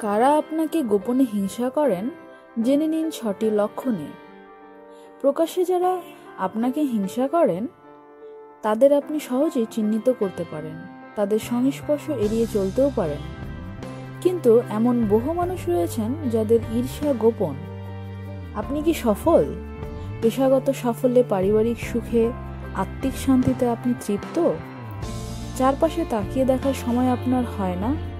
কারা আপনাকে গোপনে হিংসা করেন, জেনে নিন ছটি লক্ষণে। প্রকাশ্যে যারা আপনাকে হিংসা করেন, তাদের আপনি সহজেই চিহ্নিত করতে পারেন, তাদের সংস্পর্শ এড়িয়ে চলতেও পারেন। কিন্তু এমন বহু মানুষ রয়েছেন যাদের ঈর্ষা গোপন। আপনি কি সফল? পেশাগত সাফল্যে পারিবারিক সুখে, আত্মিক শান্তিতে আপনি তৃপ্ত? চারপাশে তাকিয়ে দেখার সময় আপনার হয় না?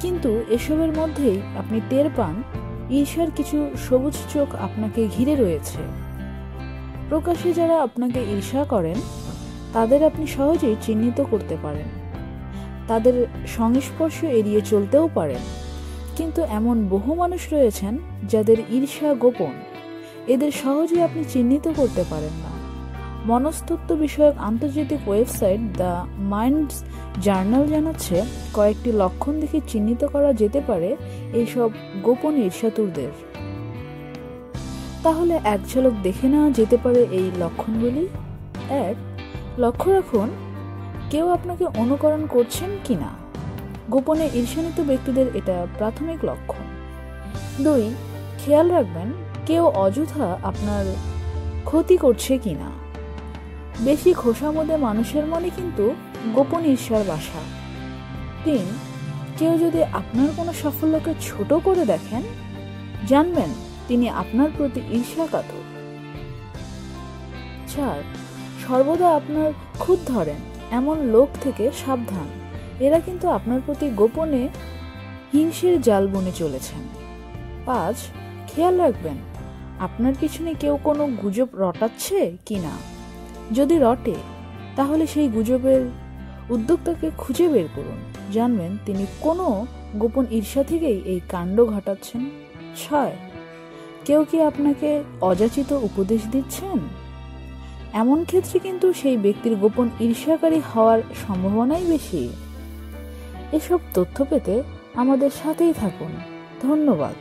কিন্তু এসবের মধ্যেই আপনি টের পান, ঈর্ষার কিছু সবুজ চোখ আপনাকে ঘিরে রয়েছে। প্রকাশ্যে যারা আপনাকে ঈর্ষা করেন, তাদের আপনি সহজেই চিহ্নিত করতে পারেন। তাদের সংস্পর্শ এড়িয়ে চলতেও পারেন। কিন্তু এমন বহু মানুষ রয়েছেন, যাদের ঈর্ষা গোপন। এদের সহজে আপনি চিহ্নিত করতে পারেন না। মনস্তত্ত্ব বিষয়ক আন্তর্জাতিক ওয়েবসাইট দ্য মাইন্ডস জার্নাল জানাচ্ছে, কয়েকটি লক্ষণ দেখে চিহ্নিত করা যেতে পারে এইসব গোপন ঈর্ষাতুরদের। তাহলে এক ঝলক দেখে নেওয়া যেতে পারে এই লক্ষণগুলি? এক, লক্ষ্য রাখুন, কেউ আপনাকে অনুকরণ করছেন কি না গোপনে ঈর্ষান্বিত ব্যক্তিদের এটা প্রাথমিক লক্ষণ। দুই, খেয়াল রাখবেন, কেউ অযথা আপনার ক্ষতি করছে কি না বেশি খোসামদে মানুষের মনে কিন্তু গোপন ঈর্ষার বাসা। তিন, কেউ যদি আপনার কোনো সাফল্যকে ছোট করে দেখেন, জানবেন তিনি আপনার প্রতি ঈর্ষাকাতর। চার, সর্বদা আপনার খুদ ধরেন, এমন লোক থেকে সাবধান। এরা কিন্তু আপনার প্রতি গোপনে হিংসের জাল বুনে চলেছেন। পাঁচ, খেয়াল রাখবেন, আপনার পিছনে কেউ কোনো গুজব রটাচ্ছে কি না যদি রটে, তাহলে সেই গুজবের উদ্যোক্তাকে খুঁজে বের করুন। জানবেন তিনি কোনো গোপন ঈর্ষা থেকেই এই কাণ্ড ঘটাচ্ছেন। ছয়, কেউ কি আপনাকে অযাচিত উপদেশ দিচ্ছেন? এমন ক্ষেত্রে কিন্তু সেই ব্যক্তির গোপন ঈর্ষাকারী হওয়ার সম্ভাবনাই বেশি। এসব তথ্য পেতে আমাদের সাথেই থাকুন। ধন্যবাদ।